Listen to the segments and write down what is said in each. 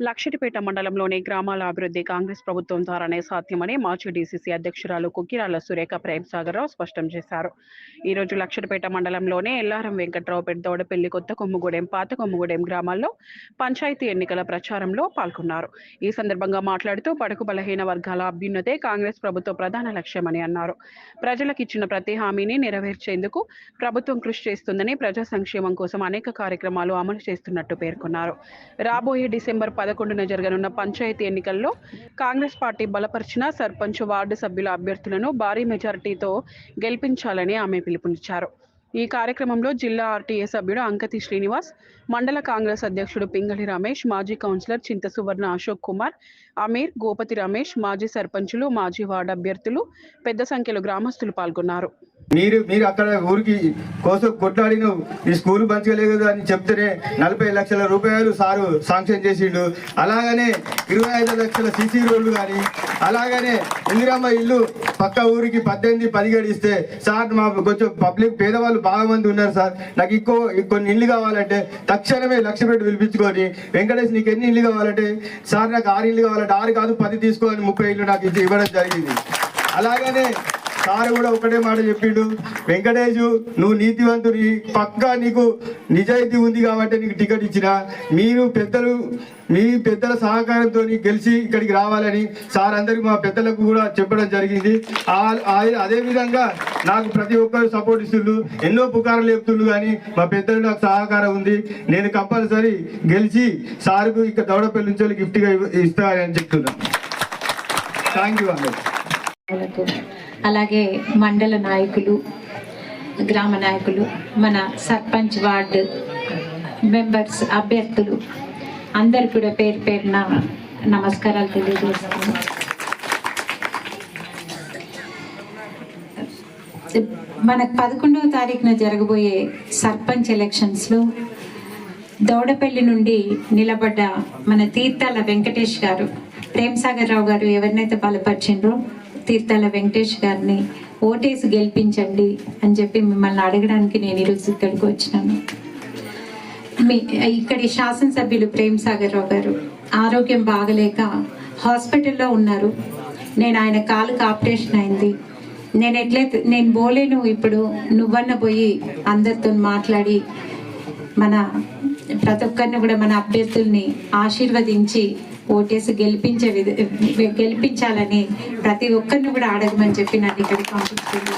లక్షటిపేట మండలంలోని గ్రామాల అభివృద్ధి కాంగ్రెస్ ప్రభుత్వం ద్వారానే సాధ్యమని మాజీ డీసీసీ అధ్యక్షురాలు కుక్కిరాల సురేఖ ప్రేమ్ సాగర్రావు స్పష్టం చేశారు. ఈ రోజు లక్షటిపేట మండలంలోని ఎల్లారం వెంకట్రావు పెద్దోడపల్లి కొత్త కొమ్ముగూడెం పాత కొమ్ముగూడెం గ్రామాల్లో పంచాయతీ ఎన్నికల ప్రచారంలో పాల్గొన్నారు. ఈ సందర్భంగా మాట్లాడుతూ పడుకు బలహీన వర్గాల అభ్యున్నతే కాంగ్రెస్ ప్రభుత్వ ప్రధాన లక్ష్యమని అన్నారు. ప్రజలకు ఇచ్చిన ప్రతి హామీని నెరవేర్చేందుకు ప్రభుత్వం కృషి చేస్తుందని ప్రజా సంక్షేమం కోసం అనేక కార్యక్రమాలు అమలు చేస్తున్నట్టు పేర్కొన్నారు. రాబోయే డిసెంబర్ పదకొండున జరగనున్న పంచాయతీ ఎన్నికల్లో కాంగ్రెస్ పార్టీ బలపరిచిన సర్పంచ్ వార్డు సభ్యుల అభ్యర్థులను భారీ మెజారిటీతో గెలిపించాలని ఆమె పిలుపునిచ్చారు. ఈ కార్యక్రమంలో జిల్లా ఆర్టీఏ సభ్యుడు అంకతి శ్రీనివాస్ మండల కాంగ్రెస్ అధ్యక్షుడు పింగళి రమేష్ మాజీ కౌన్సిలర్ చింత సువర్ణ అశోక్ కుమార్ అమీర్ గోపతి రమేష్ మాజీ సర్పంచులు మాజీ వార్డు అభ్యర్థులు పెద్ద సంఖ్యలో గ్రామస్తులు పాల్గొన్నారు. మీరు మీరు అక్కడ ఊరికి కోసం కొట్లాడిన ఈ స్కూల్ మంచిగా లేదు అని చెప్తేనే నలభై లక్షల రూపాయలు సారు శాంక్షన్ చేసిండు. అలాగనే ఇరవై ఐదు లక్షల సీసీ రోడ్లు కానీ అలాగనే ఇందిరమ్మ ఇల్లు పక్క ఊరికి పద్దెనిమిది పదిహేడు ఇస్తే సార్ మా కొంచెం పబ్లిక్ పేదవాళ్ళు బాగా మంది ఉన్నారు సార్. నాకు ఇంకో కొన్ని ఇల్లు కావాలంటే తక్షణమే లక్ష పెట్టి పిలిపించుకొని వెంకటేష్ నీకు ఎన్ని ఇల్లు కావాలంటే సార్ నాకు ఆరు ఇల్లు కావాలంటే ఆరు కాదు పది తీసుకోని ముప్పై ఇల్లు నాకు ఇవ్వడం జరిగింది. అలాగనే సార్ కూడా ఒకటే మాట చెప్పిండు. వెంకటేష్ నువ్వు నీతివంతుడి పక్కా నీకు నిజాయితీ ఉంది కాబట్టి నీకు టికెట్ ఇచ్చిన మీరు పెద్దలు మీ పెద్దల సహకారంతో గెలిచి ఇక్కడికి రావాలని సార్ అందరికి మా పెద్దలకు కూడా చెప్పడం జరిగింది. అదే విధంగా నాకు ప్రతి ఒక్కరు సపోర్ట్ ఇస్తుండ్రు ఎన్నో పుకారాలు చెప్తుండ్రు కానీ మా పెద్దలు నాకు సహకారం ఉంది. నేను కంపల్సరీ గెలిచి సార్కు ఇక్కడ దౌడపల్లి నుంచి గిఫ్ట్గా ఇస్తానని చెప్తున్నాను. థ్యాంక్ యూ అందరు అలాగే మండల నాయకులు గ్రామ నాయకులు మన సర్పంచ్ వార్డు మెంబర్స్ అభ్యర్థులు అందరు కూడా పేరు పేరున నమస్కారాలు తెలియజేస్తాను మనకు పదకొండవ తారీఖున జరగబోయే సర్పంచ్ ఎలక్షన్స్లో దౌడపల్లి నుండి నిలబడ్డ మన తీర్థాల వెంకటేష్ గారు ప్రేమ్ సాగర్ రావు గారు ఎవరినైతే బలపరిచిండ్రో తీర్థాల వెంకటేష్ గారిని ఓటేసి గెలిపించండి అని చెప్పి మిమ్మల్ని అడగడానికి నేను ఈరోజు ఇక్కడికి వచ్చినాను. మీ ఇక్కడి శాసనసభ్యులు ప్రేమ్ సాగర్ రావు గారు ఆరోగ్యం బాగలేక హాస్పిటల్లో ఉన్నారు. నేను ఆయన కాలుకి ఆపరేషన్ అయింది. నేను ఎట్లయితే నేను పోలేను ఇప్పుడు. నువ్వన్న పోయి అందరితో మాట్లాడి మన ప్రతి ఒక్కరిని కూడా మన అభ్యర్థుల్ని ఆశీర్వదించి ఓటేసి గెలిపించే విధ గెలిపించాలని ప్రతి ఒక్కరిని కూడా అడగమని చెప్పి నన్ను ఇక్కడికి పంపిస్తుంది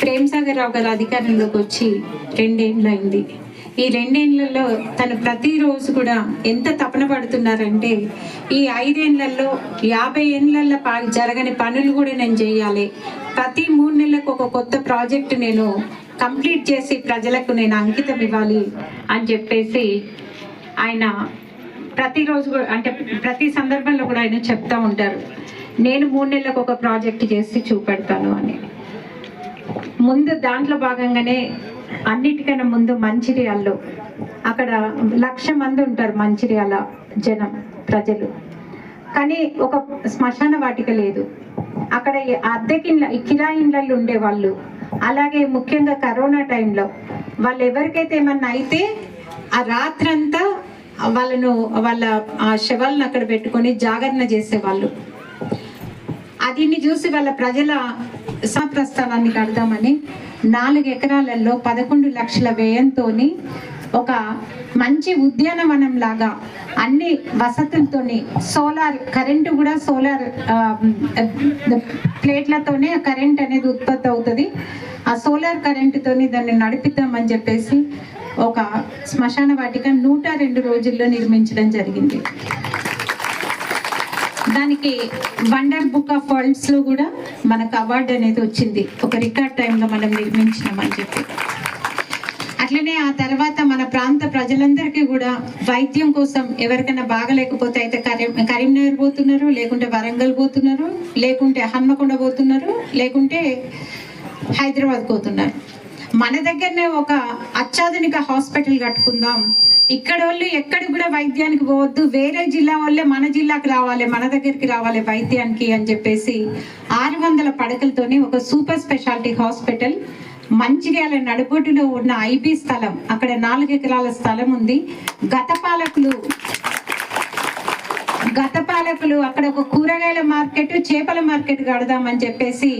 ప్రేమ్ సాగర్ రావు గారు అధికారంలోకి వచ్చి రెండేండ్లు అయింది. ఈ రెండేండ్లలో తను ప్రతిరోజు కూడా ఎంత తపన పడుతున్నారంటే ఈ ఐదేండ్లలో యాభై ఏండ్లలో పా జరగని పనులు కూడా నేను చేయాలి. ప్రతి మూడు నెలలకు ఒక కొత్త ప్రాజెక్టు నేను కంప్లీట్ చేసి ప్రజలకు నేను అంకితం ఇవ్వాలి అని చెప్పేసి ఆయన ప్రతిరోజు కూడా అంటే ప్రతి సందర్భంలో కూడా ఆయన చెప్తా ఉంటారు. నేను మూడు నెలలకు ఒక ప్రాజెక్ట్ చేసి చూపెడతాను అని. ముందు దాంట్లో భాగంగానే అన్నిటికన్నా ముందు మంచిర్యాల్లో అక్కడ లక్ష మంది ఉంటారు మంచిర్యాల జనం ప్రజలు. కానీ ఒక శ్మశాన వాటిక లేదు. అక్కడ అద్దెకి అద్దెకిండ్ల కిరాయి ఇండ్లలో ఉండేవాళ్ళు. అలాగే ముఖ్యంగా కరోనా టైంలో వాళ్ళు ఎవరికైతే ఏమన్నా అయితే ఆ రాత్రంతా వాళ్ళను వాళ్ళ ఆ శవాలను అక్కడ పెట్టుకొని జాగరణ చేసేవాళ్ళు. అదిని చూసి వాళ్ళ ప్రజల ప్రస్థానాన్ని కడదామని నాలుగు ఎకరాలలో పదకొండు లక్షల వ్యయంతో ఒక మంచి ఉద్యానవనం లాగా అన్ని వసతులతోని సోలార్ కరెంటు కూడా సోలార్ ప్లేట్లతోనే కరెంట్ అనేది ఉత్పత్తి అవుతుంది. ఆ సోలార్ కరెంటుతోని దాన్ని నడిపిద్దామని చెప్పేసి ఒక శ్మశాన వాటిక నూట రెండు రోజుల్లో నిర్మించడం జరిగింది. దానికి వండర్ బుక్ ఆఫ్ వరల్డ్స్లో కూడా మనకు అవార్డు అనేది వచ్చింది. ఒక రికార్డ్ టైంలో మనం నిర్మించినామని చెప్పి. ఆ తర్వాత మన ప్రాంత ప్రజలందరికీ కూడా వైద్యం కోసం ఎవరికైనా బాగలేకపోతే అయితే కరీం కరీంనగర్ పోతున్నారు లేకుంటే వరంగల్ పోతున్నారు లేకుంటే హన్మకొండ పోతున్నారు లేకుంటే హైదరాబాద్ పోతున్నారు. మన దగ్గరనే ఒక అత్యాధునిక హాస్పిటల్ కట్టుకుందాం. ఇక్కడ వాళ్ళు ఎక్కడ కూడా వైద్యానికి పోవద్దు. వేరే జిల్లా వాళ్ళే మన జిల్లాకి రావాలి మన దగ్గరికి రావాలి వైద్యానికి అని చెప్పేసి ఆరు వందల పడకలతోని ఒక సూపర్ స్పెషాలిటీ హాస్పిటల్ మంచిర్యాల నడుబొడ్డులో ఉన్న ఐబీ స్థలం అక్కడ నాలుగు ఎకరాల స్థలం ఉంది. గత పాలకులు గత పాలకులు అక్కడ ఒక కూరగాయల మార్కెట్ చేపల మార్కెట్ కడదామని చెప్పేసి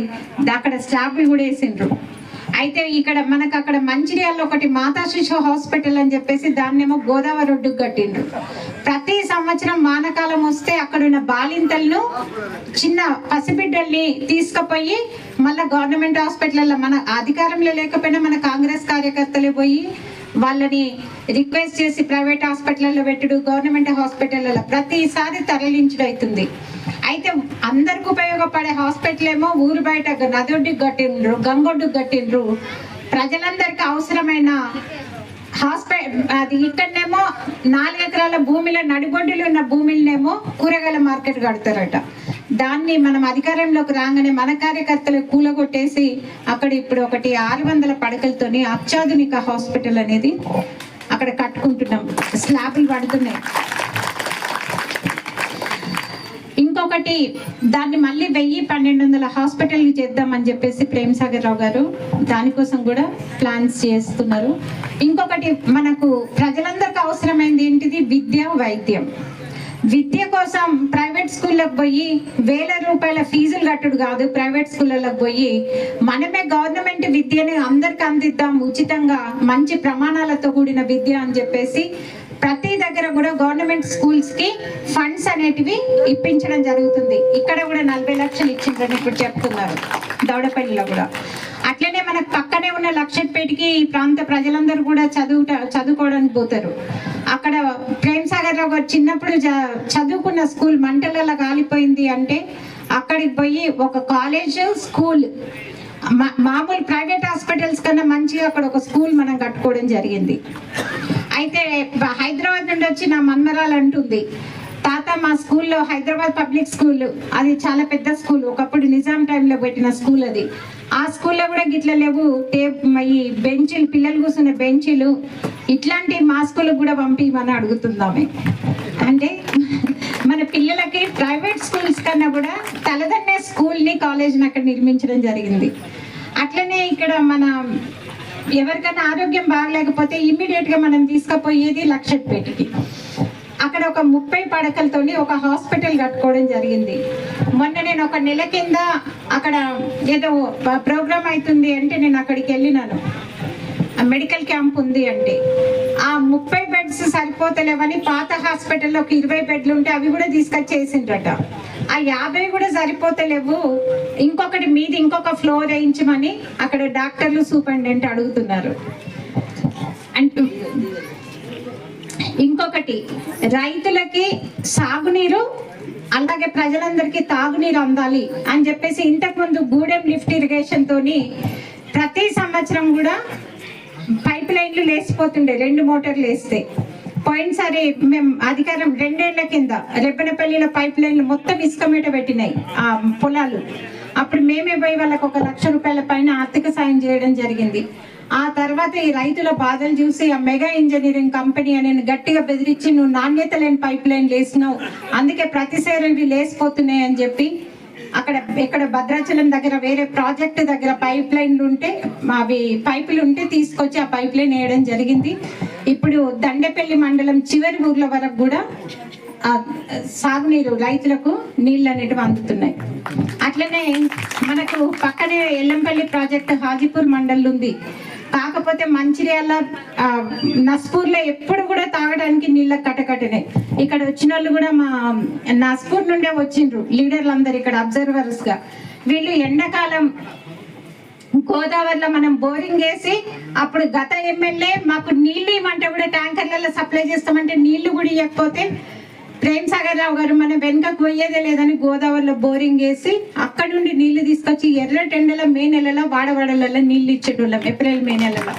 అక్కడ స్టాప్ కూడా వేసిండ్రు అయితే ఇక్కడ మనకు అక్కడ మంచిర్యాలలో ఒకటి మాతా శిశు హాస్పిటల్ అని చెప్పేసి దాన్నేమో గోదావరి ఒడ్డుకు కట్టిండ్రు. ప్రతి సంవత్సరం వానకాలం వస్తే అక్కడ ఉన్న బాలింతలను చిన్న పసిబిడ్డల్ని తీసుకుపోయి మళ్ళీ గవర్నమెంట్ హాస్పిటల్లో మన అధికారంలో లేకపోయినా మన కాంగ్రెస్ కార్యకర్తలే పోయి వాళ్ళని రిక్వెస్ట్ చేసి ప్రైవేట్ హాస్పిటల్లో పెట్టుడు గవర్నమెంట్ హాస్పిటల్లో ప్రతిసారి తరలించడం అవుతుంది. అయితే అందరికి ఉపయోగపడే హాస్పిటల్ ఏమో ఊరు బయట నదొడ్డుకు కట్టిండ్రు గంగొడ్డుకు కట్టిండ్రు ప్రజలందరికీ అవసరమైన హాస్పిటల్ అది ఇక్కడనేమో నాలుగు ఎకరాల భూమిలో నడిగొడ్డులు ఉన్న భూమిలనేమో కూరగాయల మార్కెట్ కడతారట. దాన్ని మనం అధికారంలోకి రాగానే మన కార్యకర్తలు కూలగొట్టేసి అక్కడ ఇప్పుడు ఒకటి ఆరు వందల పడకలతోని అత్యాధునిక హాస్పిటల్ అనేది అక్కడ కట్టుకుంటున్నాం. స్లాబులు పడుతున్నాయి. ఇంకొకటి దాన్ని మళ్ళీ వెయ్యి పన్నెండు వందల హాస్పిటల్కి చేద్దామని చెప్పేసి ప్రేమ్ సాగర్ రావు గారు దానికోసం కూడా ప్లాన్స్ చేస్తున్నారు. ఇంకొకటి మనకు ప్రజలందరికీ అవసరమైంది ఏంటిది? విద్య వైద్యం. విద్య కోసం ప్రైవేట్ స్కూళ్ళకి పోయి వేల రూపాయల ఫీజులు కట్టుడు కాదు. ప్రైవేట్ స్కూళ్ళకి పోయి మనమే గవర్నమెంట్ విద్యని అందరికి అందిద్దాం ఉచితంగా మంచి ప్రమాణాలతో కూడిన విద్య అని చెప్పేసి ప్రతి దగ్గర కూడా గవర్నమెంట్ స్కూల్స్కి ఫండ్స్ అనేటివి ఇప్పించడం జరుగుతుంది. ఇక్కడ కూడా నలభై లక్షలు ఇచ్చిండ్రని ఇప్పుడు చెప్తున్నారు. దౌడపల్లిలో కూడా. అట్లనే మనకు పక్కనే ఉన్న లక్షట్పేటకి ఈ ప్రాంత ప్రజలందరూ కూడా చదువు చదువుకోవడానికి పోతారు. అక్కడ ప్రేమ్ సాగర్లో చిన్నప్పుడు చదువుకున్న స్కూల్ మంటలలో కాలిపోయింది అంటే అక్కడికి పోయి ఒక కాలేజ్ స్కూల్ మా- మామూలు ప్రైవేట్ హాస్పిటల్స్ కన్నా మంచిగా అక్కడ ఒక స్కూల్ మనం కట్టుకోవడం జరిగింది. అయితే హైదరాబాద్ నుండి వచ్చి నా మన్మరాలు అంటుంది తాత మా స్కూల్లో హైదరాబాద్ పబ్లిక్ స్కూల్ అది చాలా పెద్ద స్కూల్ ఒకప్పుడు నిజాం టైంలో పెట్టిన స్కూల్ అది. ఆ స్కూల్లో కూడా గిట్ల లేవు టేప్ ఈ బెంచీలు పిల్లలు కూర్చునే బెంచీలు ఇట్లాంటి మా స్కూల్కి కూడా పంపించమని అడుగుతుందామే అంటే మన పిల్లలకి ప్రైవేట్ స్కూల్స్ కన్నా కూడా తలదన్నే స్కూల్ని కాలేజ్ని అక్కడ నిర్మించడం జరిగింది. అట్లనే ఇక్కడ మన ఎవరికైనా ఆరోగ్యం బాగలేకపోతే ఇమ్మీడియట్గా మనం తీసుకుపోయేది లక్షపేటకి అక్కడ ఒక ముప్పై పడకలతోని ఒక హాస్పిటల్ కట్టుకోవడం జరిగింది. మొన్న నేను ఒక నెల కింద అక్కడ ఏదో ప్రోగ్రామ్ అవుతుంది అంటే నేను అక్కడికి వెళ్ళినాను. మెడికల్ క్యాంప్ ఉంది అంటే. ఆ ముప్పై బెడ్స్ సరిపోతలేవని పాత హాస్పిటల్లో ఒక ఇరవై బెడ్లు ఉంటే అవి కూడా తీసుకొచ్చేసిండ్రట. ఆ యాభై కూడా సరిపోతలేవు. ఇంకొకటి మీది ఇంకొక ఫ్లోర్ వేయించమని అక్కడ డాక్టర్లు సూపరింటెండెంట్ అడుగుతున్నారు. అంటూ ఇంకొకటి రైతులకి సాగునీరు అలాగే ప్రజలందరికీ తాగునీరు అందాలి అని చెప్పేసి ఇంతకు ముందు గూడెం లిఫ్ట్ ఇరిగేషన్ తోని ప్రతి సంవత్సరం కూడా పైప్ లైన్లు లేచిపోతుండే రెండు మోటార్లు వేస్తే పోయినసారి మేము అధికారం రెండేళ్ళ కింద రెబ్బనపల్లిలో పైప్ లైన్లు మొత్తం ఇసుక మీట పెట్టినాయి ఆ పొలాలు. అప్పుడు మేమే పోయి వాళ్ళకి ఒక లక్ష రూపాయల పైన ఆర్థిక సాయం చేయడం జరిగింది. ఆ తర్వాత ఈ రైతుల బాధలు చూసి ఆ మెగా ఇంజనీరింగ్ కంపెనీ అని గట్టిగా బెదిరించి నువ్వు నాణ్యత లేని పైప్ లైన్ లేసినావు అందుకే ప్రతిసారి లేసిపోతున్నాయి అని చెప్పి అక్కడ ఇక్కడ భద్రాచలం దగ్గర వేరే ప్రాజెక్ట్ దగ్గర పైప్ లైన్లు ఉంటే అవి పైపులు ఉంటే తీసుకొచ్చి ఆ పైప్ లైన్ వేయడం జరిగింది. ఇప్పుడు దండపల్లి మండలం చివరి ఊర్ల వరకు కూడా ఆ సాగునీరు రైతులకు నీళ్ళు అనేటివి అందుతున్నాయి. అట్లనే మనకు పక్కనే ఎల్లంపల్లి ప్రాజెక్ట్ హాజీపూర్ మండల్ ఉంది. కాకపోతే మంచిర్యాల నస్పూర్లో ఎప్పుడు కూడా తాగడానికి నీళ్ళ కటకటనే. ఇక్కడ వచ్చిన వాళ్ళు కూడా మా నస్పూర్ నుండే వచ్చిండ్రు లీడర్లు అందరు ఇక్కడ అబ్జర్వర్స్గా. వీళ్ళు ఎండాకాలం గోదావరిలో మనం బోరింగ్ వేసి అప్పుడు గత ఎమ్మెల్యే మాకు నీళ్ళు ఇవ్వమంటే కూడా ట్యాంకర్లలో సప్లై చేస్తామంటే నీళ్ళు కూడా ఇవ్వకపోతే ప్రేమ్ సాగర్ రావు గారు మనం వెనుకకు పోయేదే లేదని గోదావరిలో బోరింగ్ వేసి అక్కడ నుండి నీళ్ళు తీసుకొచ్చి ఎర్ర టెండల మే నెలలో వాడవాడలలో నీళ్ళు ఇచ్చేటోళ్ళం. ఏప్రిల్ మే నెలలో.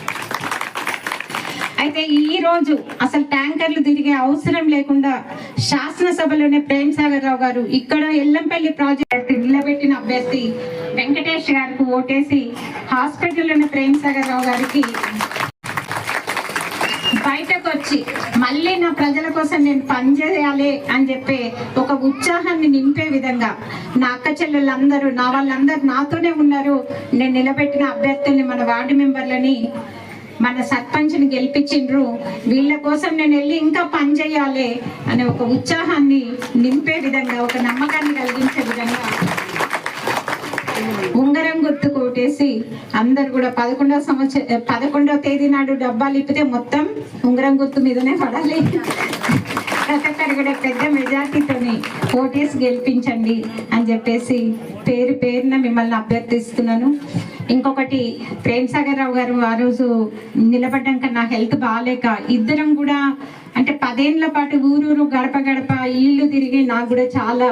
అయితే ఈ రోజు అసలు ట్యాంకర్లు తిరిగే అవసరం లేకుండా శాసనసభలోనే ప్రేమ్ సాగర్ రావు గారు ఇక్కడ ఎల్లంపల్లి ప్రాజెక్ట్ నిలబెట్టిన అభ్యర్థి వెంకటేష్ గారికి ఓటేసి హాస్పిటల్లోని ప్రేమ్ సాగర్ రావు గారికి బయటకు వచ్చి మళ్ళీ నా ప్రజల కోసం నేను పనిచేయాలి అని చెప్పి ఒక ఉత్సాహాన్ని నింపే విధంగా నా అక్క చెల్లెళ్ళందరూ నా వాళ్ళందరూ నాతోనే ఉన్నారు. నేను నిలబెట్టిన అభ్యర్థుల్ని మన వార్డు మెంబర్లని మన సర్పంచ్ని గెలిపించిండ్రు. వీళ్ళ కోసం నేను వెళ్ళి ఇంకా పని చేయాలి అనే ఒక ఉత్సాహాన్ని నింపే విధంగా ఒక నమ్మకాన్ని కలిగించే విధంగా ఉంగరం గుర్తు కొట్టేసి అందరు కూడా పదకొండవ సంవత్సరం పదకొండవ తేదీ నాడు డబ్బాలు ఇప్పితే మొత్తం ఉంగరం గుర్తు మీదనే పడాలి. ఒక్కొక్కరు కూడా పెద్ద మెజార్టీతోని ఓటేసి గెలిపించండి అని చెప్పేసి పేరు పేరున మిమ్మల్ని అభ్యర్థిస్తున్నాను. ఇంకొకటి ప్రేమ్ సాగర్ రావు గారు ఆ రోజు నిలబడ్డాక నా హెల్త్ బాగాలేక ఇద్దరం కూడా అంటే పదేళ్ళ పాటు ఊరూరు గడప గడప ఇల్లు తిరిగి నాకు కూడా చాలా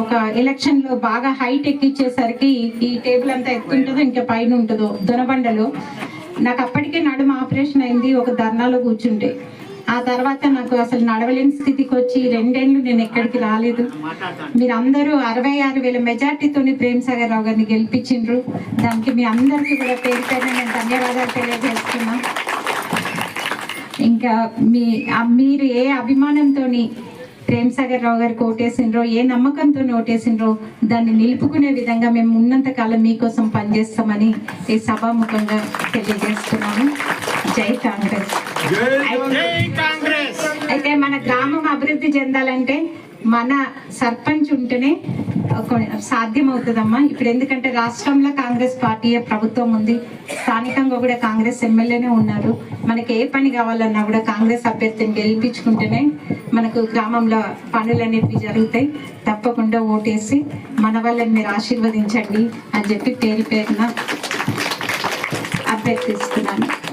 ఒక ఎలక్షన్లో బాగా హైట్ ఎక్కిచ్చేసరికి ఈ టేబుల్ అంతా ఎత్తుంటుందో ఇంకా పైన ఉంటుందో దొనబండలో. నాకు అప్పటికే నడుమ ఆపరేషన్ అయింది ఒక ధర్నాలో కూర్చుంటే ఆ తర్వాత నాకు అసలు నడవలేని స్థితికి వచ్చి రెండేళ్ళు నేను ఎక్కడికి రాలేదు. మీరందరూ అరవై ఆరు వేల మెజార్టీతోని ప్రేమ్ సాగర్ రావు గారిని గెలిపించిండ్రు. దానికి మీ అందరికీ కూడా పేరు పేరు నేను ధన్యవాదాలు తెలియజేస్తున్నాను ఇంకా మీ మీరు ఏ అభిమానంతో ప్రేమ్ సాగర్ రావు గారికి ఓటేసిండ్రో ఏ నమ్మకంతో ఓటేసిండ్రో దాన్ని నిలుపుకునే విధంగా మేము ఉన్నంత కాలం మీకోసం పనిచేస్తామని ఈ సభాముఖంగా తెలియజేస్తున్నాను జై కాంగ్రెస్. అయితే మన గ్రామం అభివృద్ధి చెందాలంటే మన సర్పంచ్ ఉంటేనే ఒక సాధ్యం అవుతుందమ్మా ఇప్పుడు ఎందుకంటే రాష్ట్రంలో కాంగ్రెస్ పార్టీ ప్రభుత్వం ఉంది. స్థానికంగా కూడా కాంగ్రెస్ ఎమ్మెల్యేనే ఉన్నారు. మనకి ఏ పని కావాలన్నా కూడా కాంగ్రెస్ అభ్యర్థిని గెలిపించుకుంటేనే మనకు గ్రామంలో పనులనేవి జరుగుతాయి. తప్పకుండా ఓటేసి మన వాళ్ళని మీరు ఆశీర్వదించండి అని చెప్పి పేరు పేరున అభ్యర్థిస్తున్నాను.